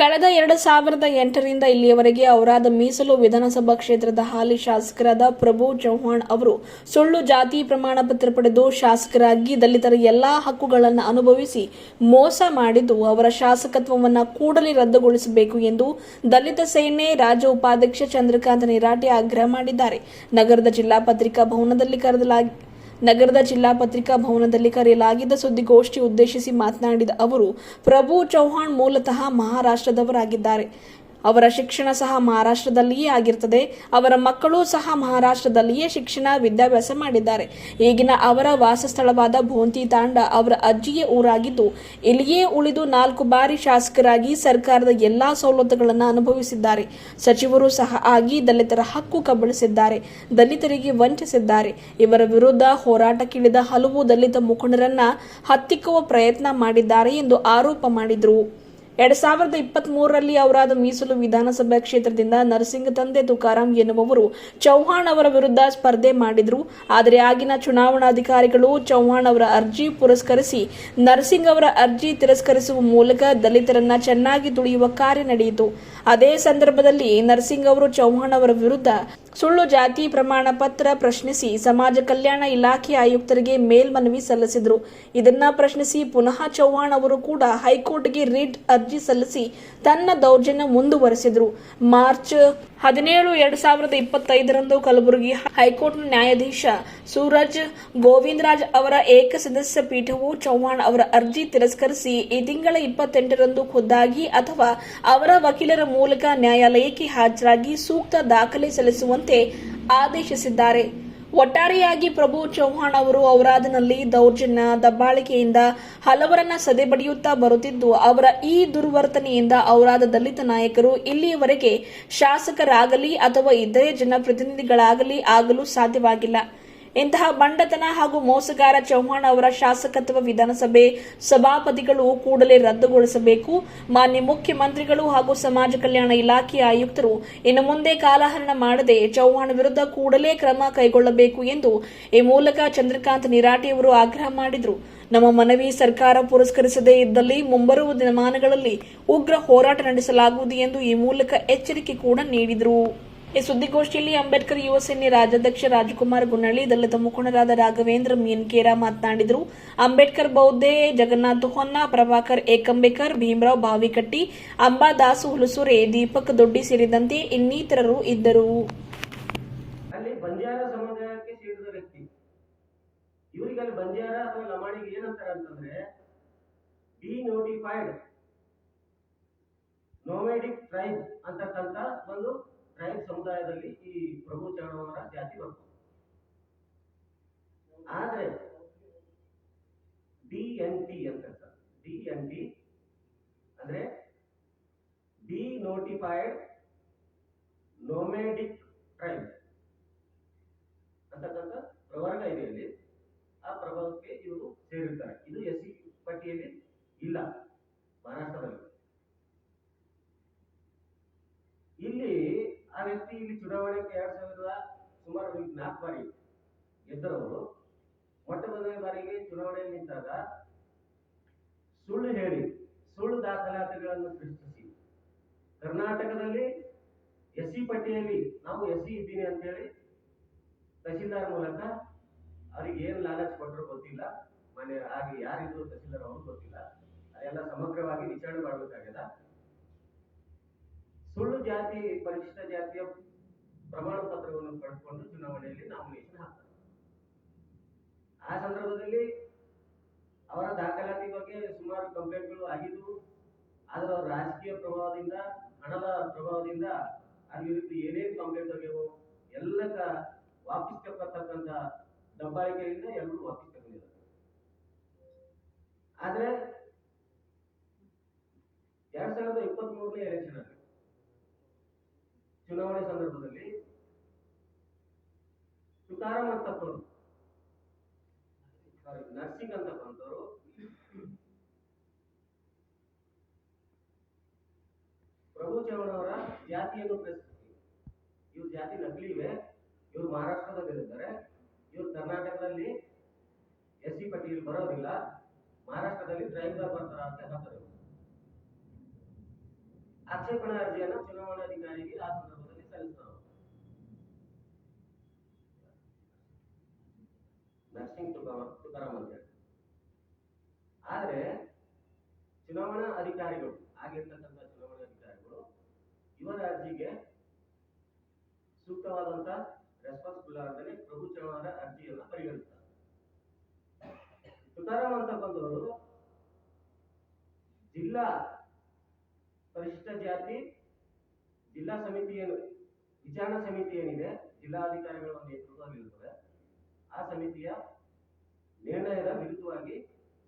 ಕಳೆದ ಎರಡು ಸಾವಿರದ ಎಂಟರಿಂದ ಇಲ್ಲಿಯವರೆಗೆ ಅವರಾದ ಮೀಸಲು ವಿಧಾನಸಭಾ ಕ್ಷೇತ್ರದ ಹಾಲಿ ಶಾಸಕರಾದ ಪ್ರಭು ಚೌಹಾಣ್ ಅವರು ಸುಳ್ಳು ಜಾತಿ ಪ್ರಮಾಣ ಪತ್ರ ಪಡೆದು ಶಾಸಕರಾಗಿ ದಲಿತರ ಎಲ್ಲಾ ಹಕ್ಕುಗಳನ್ನು ಅನುಭವಿಸಿ ಮೋಸ ಮಾಡಿದ್ದು ಅವರ ಶಾಸಕತ್ವವನ್ನು ಕೂಡಲೇ ರದ್ದುಗೊಳಿಸಬೇಕು ಎಂದು ದಲಿತ ಸೇನೆ ರಾಜ್ಯ ಉಪಾಧ್ಯಕ್ಷ ಚಂದ್ರಕಾಂತ್ ನಿರಾಟೆ ಆಗ್ರಹ ಮಾಡಿದ್ದಾರೆ. ನಗರದ ಜಿಲ್ಲಾ ಪತ್ರಿಕಾ ಭವನದಲ್ಲಿ ಕರೆದಲಾಗಿ ನಗರದ ಜಿಲ್ಲಾ ಪತ್ರಿಕಾ ಭವನದಲ್ಲಿ ಕರೆಯಲಾಗಿದ್ದ ಸುದ್ದಿಗೋಷ್ಠಿ ಉದ್ದೇಶಿಸಿ ಮಾತನಾಡಿದ ಅವರು ಪ್ರಭು ಚೌಹಾಣ್ ಮೂಲತಃ ಮಹಾರಾಷ್ಟ್ರದವರಾಗಿದ್ದಾರೆ. ಅವರ ಶಿಕ್ಷಣ ಸಹ ಮಹಾರಾಷ್ಟ್ರದಲ್ಲಿಯೇ ಆಗಿರ್ತದೆ. ಅವರ ಮಕ್ಕಳು ಸಹ ಮಹಾರಾಷ್ಟ್ರದಲ್ಲಿಯೇ ಶಿಕ್ಷಣ, ವಿದ್ಯಾಭ್ಯಾಸ ಮಾಡಿದ್ದಾರೆ. ಈಗಿನ ಅವರ ವಾಸಸ್ಥಳವಾದ ಭೋಂತಿ ತಾಂಡ ಅವರ ಅಜ್ಜಿಯ ಊರಾಗಿದ್ದು, ಇಲ್ಲಿಯೇ ಉಳಿದು ನಾಲ್ಕು ಬಾರಿ ಶಾಸಕರಾಗಿ ಸರ್ಕಾರದ ಎಲ್ಲಾ ಸವಲತ್ತುಗಳನ್ನು ಅನುಭವಿಸಿದ್ದಾರೆ. ಸಚಿವರು ಸಹ ಆಗಿ ದಲಿತರ ಹಕ್ಕು ಕಬಳಿಸಿದ್ದಾರೆ, ದಲಿತರಿಗೆ ವಂಚಿಸಿದ್ದಾರೆ. ಇವರ ವಿರುದ್ಧ ಹೋರಾಟಕ್ಕಿಳಿದ ಹಲವು ದಲಿತ ಮುಖಂಡರನ್ನ ಹತ್ತಿಕ್ಕುವ ಪ್ರಯತ್ನ ಮಾಡಿದ್ದಾರೆ ಎಂದು ಆರೋಪ ಮಾಡಿದರು. ಎರಡ್ ಸಾವಿರದ ಇಪ್ಪತ್ತ್ ಮೂರರಲ್ಲಿ ಅವರಾದ ಮೀಸಲು ವಿಧಾನಸಭಾ ಕ್ಷೇತ್ರದಿಂದ ನರಸಿಂಗ ತಂದೆ ತುಕಾರಾಂ ಎನ್ನುವವರು ಚೌಹಾಣ್ ಅವರ ವಿರುದ್ಧ ಸ್ಪರ್ಧೆ ಮಾಡಿದ್ರು. ಆದರೆ ಆಗಿನ ಚುನಾವಣಾಧಿಕಾರಿಗಳು ಚೌಹಾಣ್ ಅವರ ಅರ್ಜಿ ಪುರಸ್ಕರಿಸಿ ನರಸಿಂಗ್ ಅವರ ಅರ್ಜಿ ತಿರಸ್ಕರಿಸುವ ಮೂಲಕ ದಲಿತರನ್ನ ಚೆನ್ನಾಗಿ ತುಳಿಯುವ ಕಾರ್ಯ ನಡೆಯಿತು. ಅದೇ ಸಂದರ್ಭದಲ್ಲಿ ನರಸಿಂಗ್ ಅವರು ಚೌಹಾಣ್ ಅವರ ವಿರುದ್ಧ ಸುಳ್ಳು ಜಾತಿ ಪ್ರಮಾಣ ಪತ್ರ ಪ್ರಶ್ನಿಸಿ ಸಮಾಜ ಕಲ್ಯಾಣ ಇಲಾಖೆ ಆಯುಕ್ತರಿಗೆ ಮೇಲ್ಮನವಿ ಸಲ್ಲಿಸಿದರು. ಇದನ್ನ ಪ್ರಶ್ನಿಸಿ ಪುನಃ ಚೌಹಾಣ್ ಅವರು ಕೂಡ ಹೈಕೋರ್ಟ್ಗೆ ರಿಟ್ ಅರ್ಜಿ ಸಲ್ಲಿಸಿ ತನ್ನ ದೌರ್ಜನ್ಯ ಮುಂದುವರೆಸಿದರು. ಮಾರ್ಚ್ ಹದಿನೇಳು, ಎರಡ್ ಸಾವಿರದ ಇಪ್ಪತ್ತೈದರಂದು ಕಲಬುರಗಿ ಹೈಕೋರ್ಟ್ ನ್ಯಾಯಾಧೀಶ ಸೂರಜ್ ಗೋವಿಂದರಾಜ್ ಅವರ ಏಕ ಸದಸ್ಯ ಪೀಠವು ಚೌಹಾಣ್ ಅವರ ಅರ್ಜಿ ತಿರಸ್ಕರಿಸಿ ಈ ತಿಂಗಳ ಇಪ್ಪತ್ತೆಂಟರಂದು ಖುದ್ದಾಗಿ ಅಥವಾ ಅವರ ವಕೀಲರ ಮೂಲಕ ನ್ಯಾಯಾಲಯಕ್ಕೆ ಹಾಜರಾಗಿ ಸೂಕ್ತ ದಾಖಲೆ ಸಲ್ಲಿಸುವಂತೆ ಆದೇಶಿಸಿದ್ದಾರೆ. ಒಟ್ಟಾರೆಯಾಗಿ ಪ್ರಭು ಚೌಹಾಣ್ ಅವರು ಔರಾದ್ನಲ್ಲಿ ದೌರ್ಜನ್ಯ, ದಬ್ಬಾಳಿಕೆಯಿಂದ ಹಲವರನ್ನ ಸದೆಬಡಿಯುತ್ತಾ ಬರುತ್ತಿದ್ದು, ಅವರ ಈ ದುರ್ವರ್ತನೆಯಿಂದ ಔರಾದ ದಲಿತ ನಾಯಕರು ಇಲ್ಲಿಯವರೆಗೆ ಶಾಸಕರಾಗಲಿ ಅಥವಾ ಇತರೆ ಜನಪ್ರತಿನಿಧಿಗಳಾಗಲಿ ಆಗಲು ಸಾಧ್ಯವಾಗಿಲ್ಲ. ಇಂತಹ ಬಂಡತನ ಹಾಗೂ ಮೋಸಗಾರ ಚೌಹಾಣ್ ಅವರ ಶಾಸಕತ್ವ ವಿಧಾನಸಭೆ ಸಭಾಪತಿಗಳು ಕೂಡಲೇ ರದ್ದುಗೊಳಿಸಬೇಕು. ಮಾನ್ಯ ಮುಖ್ಯಮಂತ್ರಿಗಳು ಹಾಗೂ ಸಮಾಜ ಕಲ್ಯಾಣ ಇಲಾಖೆಯ ಆಯುಕ್ತರು ಇನ್ನು ಮುಂದೆ ಕಾಲಹರಣ ಮಾಡದೆ ಚೌಹಾಣ್ ವಿರುದ್ಧ ಕೂಡಲೇ ಕ್ರಮ ಕೈಗೊಳ್ಳಬೇಕು ಎಂದು ಈ ಮೂಲಕ ಚಂದ್ರಕಾಂತ್ ನಿರಾಟೆಯವರು ಆಗ್ರಹ ಮಾಡಿದರು. ನಮ್ಮ ಮನವಿ ಸರ್ಕಾರ ಪುರಸ್ಕರಿಸದೇ ಇದ್ದಲ್ಲಿ ಮುಂಬರುವ ದಿನಮಾನಗಳಲ್ಲಿ ಉಗ್ರ ಹೋರಾಟ ನಡೆಸಲಾಗುವುದು ಎಂದು ಈ ಮೂಲಕ ಎಚ್ಚರಿಕೆ ಕೂಡ ನೀಡಿದರು. ಈ ಸುದ್ದಿಗೋಷ್ಠಿಯಲ್ಲಿ ಅಂಬೇಡ್ಕರ್ ಯುವ ಸೇನೆ ರಾಜ್ಯಾಧ್ಯಕ್ಷ ರಾಜಕುಮಾರ್ ಗುಣಳ್ಳಿ, ದಲಿತ ಮುಖಂಡರಾದ ರಾಘವೇಂದ್ರ ಮೀನ್ಕೇರ ಮಾತನಾಡಿದರು. ಅಂಬೇಡ್ಕರ್ ಬೌದ್ಧೆ, ಜಗನ್ನಾಥ್ ಹೊನ್ನ, ಪ್ರಭಾಕರ್ ಏಕಂಬೇಕರ್, ಭೀಮರಾವ್ ಬಾವಿಕಟ್ಟಿ ಅಂಬಾದಾಸು ಹುಲಸೂರೆ, ದೀಪಕ್ ದೊಡ್ಡಿ ಸೇರಿದಂತೆ ಇನ್ನಿತರರು ಇದ್ದರು. ನೋಟಿಫೈಡ್ ಟ್ರೈಬ್ ಅಂತಕ್ಕಂಥ ಒಂದು ಟ್ರೈಬ್ ಸಮುದಾಯದಲ್ಲಿ ಈ ಪ್ರಭು ಚರಣವರ ಜಾತಿ ಬರ್ತದೆ ಆದ್ರೆ ಡಿ ಎನ್ ಟಿ ಅಂತ ಡಿ ಎನ್ ಟಿ ಅಂದ್ರೆ ಡಿ ನೋಟಿಫೈಡ್ ನೋಮೆಡಿಕ್ ಟ್ರೈಬ್ ಅಂತಕ್ಕಂಥ ಪ್ರವರ್ಗ ಇದೆ ಇಲ್ಲಿ ಆ ಪ್ರಭಾವಕ್ಕೆ ಇವರು ಸೇರಿರ್ತಾರೆ. ಇದು ಎಸ್ ಸಿ ಪಟ್ಟಿಯಲ್ಲಿ ಇಲ್ಲ ಮಹಾರಾಷ್ಟ್ರದಲ್ಲಿ. ಇಲ್ಲಿ ಆ ವ್ಯಕ್ತಿ ಇಲ್ಲಿ ಚುನಾವಣೆಗೆ ಎರಡ್ ಸಾವಿರದ ಸುಮಾರು ನಾಲ್ಕು ಬಾರಿ ಗೆದ್ದರವರು ಮೊಟ್ಟ ಮೊದಲನೇ ಬಾರಿಗೆ ಚುನಾವಣೆಯಲ್ಲಿ ನಿಂತಾಗ ಸುಳ್ಳು ಹೇಳಿ, ಸುಳ್ಳು ದಾಖಲಾತಿಗಳನ್ನು ಸೃಷ್ಟಿಸಿ. ಕರ್ನಾಟಕದಲ್ಲಿ ಎಸ್ ಸಿ ಪಟ್ಟಿಯಲ್ಲಿ ನಾವು ಎಸ್ ಸಿ ಇದ್ದೀನಿ ಅಂತೇಳಿ ತಹಸೀಲ್ದಾರ್ ಮೂಲಕ ಅವ್ರಿಗೆ ಏನು ಲಾಲಚ್ ಕೊಟ್ಟರು ಗೊತ್ತಿಲ್ಲ. ಮನೆ ಹಾಗೆ ಯಾರಿದ್ರು ತಹಸೀಲ್ದಾರ್ ಅವರು ಗೊತ್ತಿಲ್ಲ. ಅದೆಲ್ಲ ಸಮಗ್ರವಾಗಿ ವಿಚಾರಣೆ ಮಾಡಬೇಕಾಗ್ಯದ. ಸುಳ್ಳು ಜಾತಿ, ಪರಿಶಿಷ್ಟ ಜಾತಿಯ ಪ್ರಮಾಣ ಪತ್ರವನ್ನು ಪಡೆದುಕೊಂಡು ಚುನಾವಣೆಯಲ್ಲಿ ನಾಮಿನೇಷನ್ ಹಾಕ್ತಾರೆ. ಆ ಸಂದರ್ಭದಲ್ಲಿ ಅವರ ದಾಖಲಾತಿ ಬಗ್ಗೆ ಸುಮಾರು ಕಂಪ್ಲೇಂಟ್ಗಳು ಆಗಿದ್ದು, ಆದರೆ ಅವರ ರಾಜಕೀಯ ಪ್ರಭಾವದಿಂದ, ಹಣದ ಪ್ರಭಾವದಿಂದ ಅದ್ರ ವಿರುದ್ಧ ಏನೇನು ಕಂಪ್ಲೇಂಟ್ ಆಗಿರೋ ಎಲ್ಲಕ್ಕ ವಾಪಸ್ ತಕ್ಕಂತ ದಬ್ಬಾಳಿಕೆಯಿಂದ ಎಲ್ಲರೂ ವಾಪಸ್ ತಗೊಂಡಿದ್ದಾರೆ ಆದ್ರೆ, ಎರಡ್ ಸಾವಿರದ ಇಪ್ಪತ್ತ್ ಮೂರನೇ ಎಲೆಕ್ಷನ್ ಅಲ್ಲಿ ಚುನಾವಣೆ ಸಂದರ್ಭದಲ್ಲಿ ತುಕಾರಾಮ್ ಅಂತ ಸಾರಿ, ನರ್ಸಿಂಗ್ ಅಂತಕ್ಕಂಥವ್ರು ಪ್ರಭು ಚೌಹಾಣ್ ಅವರ ಜಾತಿಯನ್ನು ಪ್ರಶ್ನಿಸಿ. ಇವ್ರ ಜಾತಿ ನಕಲಿ ಇವೆ ಇವ್ರು ಮಹಾರಾಷ್ಟ್ರದಲ್ಲಿದ್ದಾರೆ ಇವ್ರು ಕರ್ನಾಟಕದಲ್ಲಿ ಎಸ್ ಸಿ ಪಟ್ಟಿಯಲ್ಲಿ ಬರೋದಿಲ್ಲ. ಮಹಾರಾಷ್ಟ್ರದಲ್ಲಿ ಡ್ರೈವರ್ ಬರ್ತಾರ ಅಂತ ಹೇಳ್ತಾರೆ. ಆಕ್ಷೇಪಣಾ ಅರ್ಜಿಯನ್ನ ಚುನಾವಣಾಧಿಕಾರಿಗೆ ಆ ಸಂದರ್ಭದಲ್ಲಿ ಸಲ್ಲಿಸ್ತಾರೆ ನರ್ಸಿಂಗ್ ತುಕಾರಾಮ್ ಅಂತ ಆದ್ರೆ ಚುನಾವಣಾ ಅಧಿಕಾರಿಗಳು, ಆಗಿರ್ತಕ್ಕಂಥ ಚುನಾವಣಾ ಅಧಿಕಾರಿಗಳು ಇವರ ಅರ್ಜಿಗೆ ಸೂಕ್ತವಾದಂತ ರೆಸ್ಪಾನ್ಸ್ ಕೊಡಲಾರದೆ ಪ್ರಭು ಚೌಹಾಣ ಅರ್ಜಿಯನ್ನ ಪರಿಗಣಿಸ್ತಾರೆ. ತುಕಾರಾಮ್ ಅಂತ ಬಂದವರು ಜಿಲ್ಲಾ ಪರಿಶಿಷ್ಟ ಜಾತಿ, ಜಿಲ್ಲಾ ಸಮಿತಿ ಏನು, ವಿಚಾರಣಾ ಸಮಿತಿ ಏನಿದೆ, ಜಿಲ್ಲಾಧಿಕಾರಿಗಳ ಒಂದು ನೇತೃತ್ವದಲ್ಲಿರುತ್ತದೆ ಆ ಸಮಿತಿಯ ನಿರ್ಣಯದ ವಿರುದ್ಧವಾಗಿ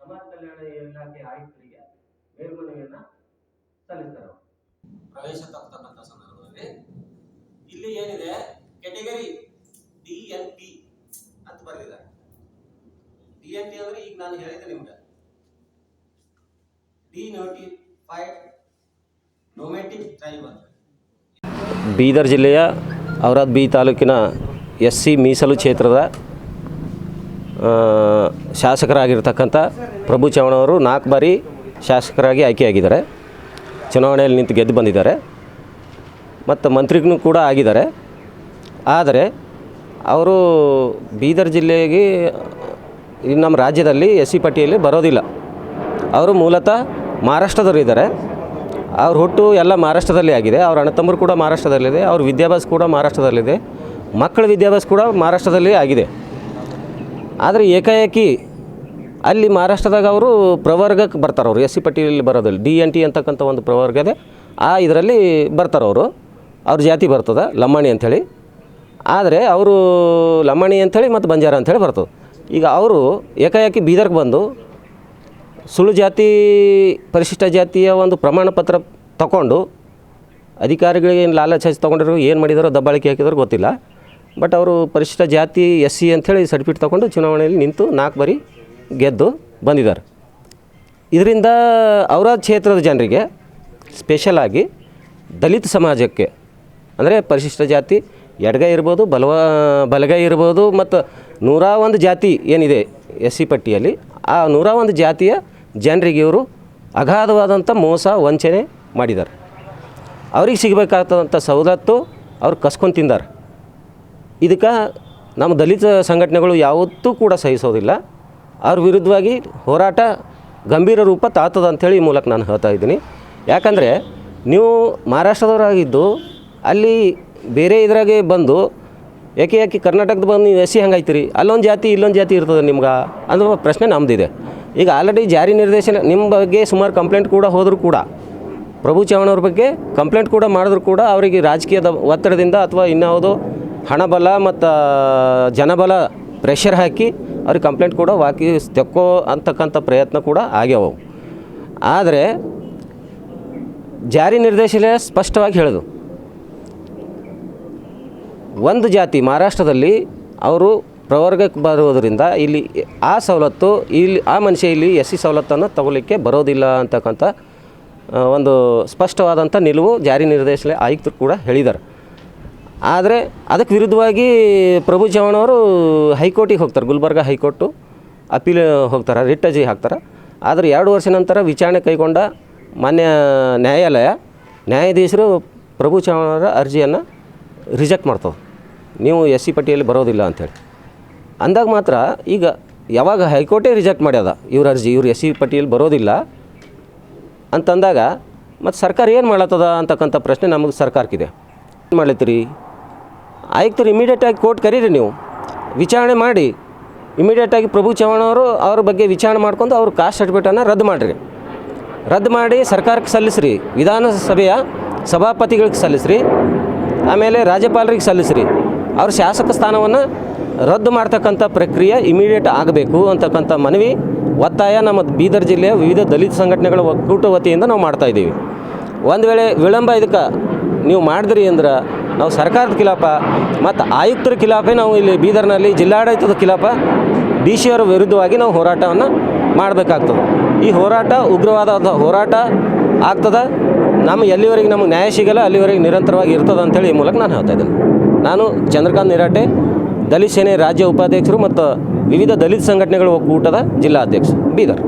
ಸಮಾಜ ಕಲ್ಯಾಣ ಇಲಾಖೆ ಆಯುಕ್ತರಿಗೆ ಮೇಲ್ಮನವಿಯನ್ನ ಸಲ್ಲಿಸ್ತಾರೆ. ಪ್ರವೇಶ ತಪ್ಪತಕ್ಕಂಥ ಸಂದರ್ಭದಲ್ಲಿ ಇಲ್ಲಿ ಏನಿದೆ ಕೆಟಗರಿ ಡಿ ಎನ್ ಪಿ ಅಂತ ಬರೆದಿದ್ದಾರೆ. ಡಿ ಎನ್ ಪಿ ಅಂದ್ರೆ ಈಗ ನಾನು ಹೇಳಿದೆ ನಿಮ್ಗೆ. ಡಿ ನೋಟಿಫೈಡ್ ಬೀದರ್ ಜಿಲ್ಲೆಯ ಔರಾದ್ ಬಿ ತಾಲೂಕಿನ ಎಸ್ ಸಿ ಮೀಸಲು ಕ್ಷೇತ್ರದ ಶಾಸಕರಾಗಿರ್ತಕ್ಕಂಥ ಪ್ರಭು ಅವರು ನಾಲ್ಕು ಬಾರಿ ಶಾಸಕರಾಗಿ ಆಯ್ಕೆಯಾಗಿದ್ದಾರೆ. ಚುನಾವಣೆಯಲ್ಲಿ ನಿಂತು ಗೆದ್ದು ಬಂದಿದ್ದಾರೆ. ಮತ್ತು ಮಂತ್ರಿಗೂ ಕೂಡ ಆಗಿದ್ದಾರೆ. ಆದರೆ ಅವರು ಬೀದರ್ ಜಿಲ್ಲೆಗೆ ನಮ್ಮ ರಾಜ್ಯದಲ್ಲಿ ಎಸ್ ಸಿ ಪಟ್ಟಿಯಲ್ಲಿ ಬರೋದಿಲ್ಲ. ಅವರು ಮೂಲತಃ ಮಹಾರಾಷ್ಟ್ರದವರು ಇದ್ದಾರೆ. ಅವ್ರ ಹುಟ್ಟು ಎಲ್ಲ ಮಹಾರಾಷ್ಟ್ರದಲ್ಲಿ ಆಗಿದೆ. ಅವ್ರ ಅಣ್ಣ ತಮ್ಮರು ಕೂಡ ಮಹಾರಾಷ್ಟ್ರದಲ್ಲಿದೆ. ಅವ್ರ ವಿದ್ಯಾಭ್ಯಾಸ ಕೂಡ ಮಹಾರಾಷ್ಟ್ರದಲ್ಲಿದೆ. ಮಕ್ಕಳ ವಿದ್ಯಾಭ್ಯಾಸ ಕೂಡ ಮಹಾರಾಷ್ಟ್ರದಲ್ಲಿ ಆಗಿದೆ. ಆದರೆ ಏಕಾಏಕಿ ಅಲ್ಲಿ ಮಹಾರಾಷ್ಟ್ರದಾಗ ಅವರು ಪ್ರವರ್ಗಕ್ಕೆ ಬರ್ತಾರೆ ಅವರು. ಎಸ್ ಸಿ ಪಟ್ಟಿಯಲ್ಲಿ ಬರೋದಲ್ಲಿ ಡಿ ಎನ್ ಟಿ ಅಂತಕ್ಕಂಥ ಒಂದು ಪ್ರವರ್ಗ ಇದೆ. ಆ ಇದರಲ್ಲಿ ಬರ್ತಾರೆ ಅವರು. ಅವ್ರ ಜಾತಿ ಬರ್ತದೆ ಲಂಬಾಣಿ ಅಂಥೇಳಿ. ಆದರೆ ಅವರು ಲಂಬಾಣಿ ಅಂಥೇಳಿ ಮತ್ತು ಬಂಜಾರ ಅಂಥೇಳಿ ಬರ್ತದೆ. ಈಗ ಅವರು ಏಕಾಏಕಿ ಬೀದರ್ಗೆ ಬಂದು ಸುಳ್ಳು ಜಾತಿ, ಪರಿಶಿಷ್ಟ ಜಾತಿಯ ಒಂದು ಪ್ರಮಾಣ ಪತ್ರ ತಗೊಂಡು ಅಧಿಕಾರಿಗಳಿಗೆ ಏನು ಲಾಲಚ್ ಹಚ್ಚಿ ತೊಗೊಂಡಿರೋ, ಏನು ಮಾಡಿದಾರೋ, ದಬ್ಬಾಳಿಕೆ ಹಾಕಿದಾರೋ ಗೊತ್ತಿಲ್ಲ. ಬಟ್ ಅವರು ಪರಿಶಿಷ್ಟ ಜಾತಿ ಎಸ್ ಸಿ ಅಂಥೇಳಿ ಸರ್ಟಿಫಿಕೇಟ್ ತೊಗೊಂಡು ಚುನಾವಣೆಯಲ್ಲಿ ನಿಂತು ನಾಲ್ಕು ಬಾರಿ ಗೆದ್ದು ಬಂದಿದ್ದಾರೆ. ಇದರಿಂದ ಅವರ ಕ್ಷೇತ್ರದ ಜನರಿಗೆ ಸ್ಪೆಷಲ್ ಆಗಿ ದಲಿತ ಸಮಾಜಕ್ಕೆ, ಅಂದರೆ ಪರಿಶಿಷ್ಟ ಜಾತಿ ಎಡಗೈ ಇರ್ಬೋದು, ಬಲವ, ಬಲಗೈ ಇರ್ಬೋದು, ಮತ್ತು ನೂರ ಒಂದು ಜಾತಿ ಏನಿದೆ ಎಸ್ ಸಿ ಪಟ್ಟಿಯಲ್ಲಿ, ಆ ನೂರ ಒಂದು ಜಾತಿಯ ಜನರಿಗೆ ಇವರು ಅಗಾಧವಾದಂಥ ಮೋಸ, ವಂಚನೆ ಮಾಡಿದ್ದಾರೆ. ಅವ್ರಿಗೆ ಸಿಗಬೇಕಾದಂಥ ಸವಲತ್ತು ಅವ್ರು ಕಸ್ಕೊಂಡು ತಿಂದಾರೆ. ಇದಕ್ಕೆ ನಮ್ಮ ದಲಿತ ಸಂಘಟನೆಗಳು ಯಾವತ್ತೂ ಕೂಡ ಸಹಿಸೋದಿಲ್ಲ. ಅವ್ರ ವಿರುದ್ಧವಾಗಿ ಹೋರಾಟ ಗಂಭೀರ ರೂಪ ತಾತದ ಅಂಥೇಳಿ ಈ ಮೂಲಕ ನಾನು ಹೇಳ್ತಾ ಇದ್ದೀನಿ. ಯಾಕಂದರೆ ನೀವು ಮಹಾರಾಷ್ಟ್ರದವರಾಗಿದ್ದು ಅಲ್ಲಿ ಬೇರೆ ಇದ್ರಾಗೆ ಬಂದು ಯಾಕೆ ಯಾಕೆ ಕರ್ನಾಟಕದ ಬಂದು ನೀವು ಎಸ್ ಸಿ ಹಂಗಾಯ್ತೀರಿ ಅಲ್ಲೊಂದು ಜಾತಿ, ಇಲ್ಲೊಂದು ಜಾತಿ ಇರ್ತದೆ ನಿಮ್ಗೆ ಅನ್ನೋ ಪ್ರಶ್ನೆ ನಮ್ಮದಿದೆ ಈಗ ಆಲ್ರೆಡಿ ಜಾರಿ ನಿರ್ದೇಶನ ನಿಮ್ಮ ಬಗ್ಗೆ ಸುಮಾರು ಕಂಪ್ಲೇಂಟ್ ಕೂಡ ಹೋದರೂ ಕೂಡ ಪ್ರಭು ಚವ್ಹಾಣ್ ಅವ್ರ ಬಗ್ಗೆ ಕಂಪ್ಲೇಂಟ್ ಕೂಡ ಮಾಡಿದ್ರು ಕೂಡ ಅವರಿಗೆ ರಾಜಕೀಯದ ಒತ್ತಡದಿಂದ ಅಥವಾ ಇನ್ಯಾವುದೋ ಹಣಬಲ ಮತ್ತು ಜನಬಲ ಪ್ರೆಷರ್ ಹಾಕಿ ಅವ್ರಿಗೆ ಕಂಪ್ಲೇಂಟ್ ಕೂಡ ವಾಕಿ ತೆಕ್ಕೋ ಅಂತಕ್ಕಂಥ ಪ್ರಯತ್ನ ಕೂಡ ಆಗ್ಯಾವ ಆದರೆ ಜಾರಿ ನಿರ್ದೇಶನ ಸ್ಪಷ್ಟವಾಗಿ ಹೇಳೋದು. ಒಂದು ಜಾತಿ ಮಹಾರಾಷ್ಟ್ರದಲ್ಲಿ ಅವರು ಪ್ರವರ್ಗಕ್ಕೆ ಬರೋದರಿಂದ ಇಲ್ಲಿ ಆ ಸವಲತ್ತು ಇಲ್ಲಿ ಆ ಮನುಷ್ಯ ಇಲ್ಲಿ ಎಸ್ ಸಿ ಸವಲತ್ತನ್ನು ತಗೊಳ್ಳಿಕ್ಕೆ ಬರೋದಿಲ್ಲ ಅಂತಕ್ಕಂಥ ಒಂದು ಸ್ಪಷ್ಟವಾದಂಥ ನಿಲುವು ಜಾರಿ ನಿರ್ದೇಶನ ಆಯುಕ್ತರು ಕೂಡ ಹೇಳಿದ್ದಾರೆ. ಆದರೆ ಅದಕ್ಕೆ ವಿರುದ್ಧವಾಗಿ ಪ್ರಭು ಚವ್ಹಾಣವರು ಹೈಕೋರ್ಟಿಗೆ ಹೋಗ್ತಾರೆ, ಗುಲ್ಬರ್ಗ ಹೈಕೋರ್ಟು ಅಪೀಲ್ ಹೋಗ್ತಾರೆ ರಿಟ್ ಅರ್ಜಿ ಹಾಕ್ತಾರೆ. ಆದರೆ ಎರಡು ವರ್ಷ ನಂತರ ವಿಚಾರಣೆ ಕೈಗೊಂಡ ಮಾನ್ಯ ನ್ಯಾಯಾಲಯ, ನ್ಯಾಯಾಧೀಶರು ಪ್ರಭು ಚವ್ಹಾಣರ ಅವರ ಅರ್ಜಿಯನ್ನು ರಿಜೆಕ್ಟ್ ಮಾಡ್ತವೆ. ನೀವು ಎಸ್ ಸಿ ಪಟ್ಟಿಯಲ್ಲಿ ಬರೋದಿಲ್ಲ ಅಂಥೇಳಿ. ಅಂದಾಗ ಮಾತ್ರ ಈಗ ಯಾವಾಗ ಹೈಕೋರ್ಟೇ ರಿಜೆಕ್ಟ್ ಮಾಡ್ಯದ, ಇವ್ರ ಅರ್ಜಿ, ಇವ್ರು ಎಸ್ ಸಿ ಪಟ್ಟಿಯಲ್ಲಿ ಬರೋದಿಲ್ಲ ಅಂತಂದಾಗ ಮತ್ತು ಸರ್ಕಾರ ಏನು ಮಾಡತ್ತದ ಅಂತಕ್ಕಂಥ ಪ್ರಶ್ನೆ ನಮಗೆ ಸರ್ಕಾರಕ್ಕಿದೆ. ಏನು ಮಾಡ್ಲತ್ತೀರಿ? ಆಯುಕ್ತರು ಇಮಿಡಿಯೇಟಾಗಿ ಕೋರ್ಟ್ ಕರೀರಿ ನೀವು. ವಿಚಾರಣೆ ಮಾಡಿ. ಇಮಿಡಿಯೇಟಾಗಿ ಪ್ರಭು ಚವ್ಹಾಣ್ ಅವರು ಅವ್ರ ಬಗ್ಗೆ ವಿಚಾರಣೆ ಮಾಡ್ಕೊಂಡು ಅವ್ರ ಕಾಸ್ಟ್ ಸರ್ಟಿಫಿಕೇಟನ್ನು ರದ್ದು ಮಾಡಿರಿ. ರದ್ದು ಮಾಡಿ ಸರ್ಕಾರಕ್ಕೆ ಸಲ್ಲಿಸ್ರಿ. ವಿಧಾನಸಭೆಯ ಸಭಾಪತಿಗಳಿಗೆ ಸಲ್ಲಿಸ್ರಿ. ಆಮೇಲೆ ರಾಜ್ಯಪಾಲರಿಗೆ ಸಲ್ಲಿಸ್ರಿ. ಅವ್ರ ಶಾಸಕ ಸ್ಥಾನವನ್ನು ರದ್ದು ಮಾಡ್ತಕ್ಕಂಥ ಪ್ರಕ್ರಿಯೆ ಇಮಿಡಿಯೇಟ್ ಆಗಬೇಕು ಅಂತಕ್ಕಂಥ ಮನವಿ, ಒತ್ತಾಯ ನಮ್ಮ ಬೀದರ್ ಜಿಲ್ಲೆಯ ವಿವಿಧ ದಲಿತ ಸಂಘಟನೆಗಳ ಒಕ್ಕೂಟ ವತಿಯಿಂದ ನಾವು ಮಾಡ್ತಾ ಇದ್ದೀವಿ. ಒಂದು ವೇಳೆ ವಿಳಂಬ ಇದಕ್ಕೆ ನೀವು ಮಾಡಿದ್ರಿ ಅಂದ್ರೆ ನಾವು ಸರ್ಕಾರದ ಖಿಲಾಪ ಮತ್ತು ಆಯುಕ್ತರ ಖಿಲಾಫೆ ನಾವು ಇಲ್ಲಿ ಬೀದರ್ನಲ್ಲಿ ಜಿಲ್ಲಾಡಳಿತದ ಖಿಲಾಪ ಡಿ ಸಿ ಅವರ ವಿರುದ್ಧವಾಗಿ ನಾವು ಹೋರಾಟವನ್ನು ಮಾಡಬೇಕಾಗ್ತದೆ. ಈ ಹೋರಾಟ ಉಗ್ರವಾದ ಹೋರಾಟ ಆಗ್ತದೆ. ನಮ್ಮ ಎಲ್ಲಿವರೆಗೆ ನಮಗೆ ನ್ಯಾಯ ಸಿಗಲ್ಲ, ಅಲ್ಲಿವರೆಗೆ ನಿರಂತರವಾಗಿ ಇರ್ತದೆ ಅಂತೇಳಿ ಈ ಮೂಲಕ ನಾನು ಹೇಳ್ತಾ ಇದ್ದೀನಿ. ನಾನು ಚಂದ್ರಕಾಂತ್ ನಿರಾಟೆ. ದಲಿತ ಸೇನೆ ರಾಜ್ಯ ಉಪಾಧ್ಯಕ್ಷರು ಮತ್ತು ವಿವಿಧ ದಲಿತ ಸಂಘಟನೆಗಳ ಒಕ್ಕೂಟದ ಜಿಲ್ಲಾ ಅಧ್ಯಕ್ಷ ಬೀದರ್.